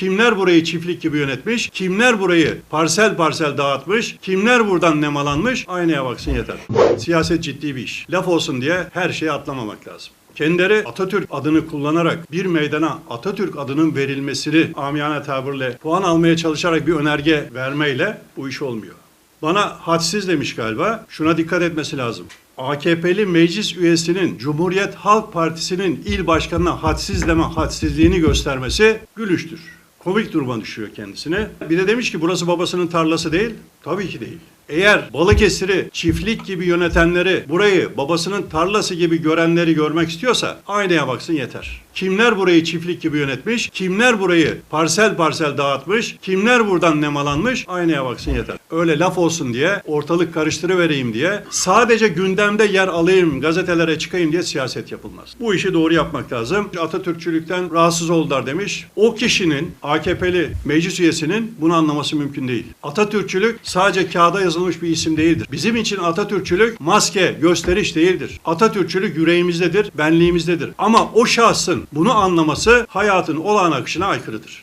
Kimler burayı çiftlik gibi yönetmiş? Kimler burayı parsel parsel dağıtmış? Kimler buradan nemalanmış? Aynaya baksın yeter. Siyaset ciddi bir iş. Laf olsun diye her şeye atlamamak lazım. Kendileri Atatürk adını kullanarak bir meydana Atatürk adının verilmesini amiyane tabirle puan almaya çalışarak bir önerge vermeyle bu iş olmuyor. Bana hadsiz demiş galiba. Şuna dikkat etmesi lazım. AKP'li meclis üyesinin Cumhuriyet Halk Partisi'nin il başkanına hadsiz deme hadsizliğini göstermesi gülüştür. Komik duruma düşüyor kendisine. Bir de demiş ki burası babasının tarlası değil. Tabii ki değil. Eğer Balıkesir'i çiftlik gibi yönetenleri, burayı babasının tarlası gibi görenleri görmek istiyorsa aynaya baksın yeter. Kimler burayı çiftlik gibi yönetmiş, kimler burayı parsel parsel dağıtmış, kimler buradan nemalanmış aynaya baksın yeter. Öyle laf olsun diye, ortalık karıştırıvereyim diye, sadece gündemde yer alayım, gazetelere çıkayım diye siyaset yapılmaz. Bu işi doğru yapmak lazım. Atatürkçülükten rahatsız oldular demiş. O kişinin, AKP'li meclis üyesinin bunu anlaması mümkün değil. Atatürkçülük sadece kağıda yazılmış bir isim değildir. Bizim için Atatürkçülük maske, gösteriş değildir. Atatürkçülük yüreğimizdedir, benliğimizdedir. Ama o şahsın bunu anlaması hayatın olağan akışına aykırıdır.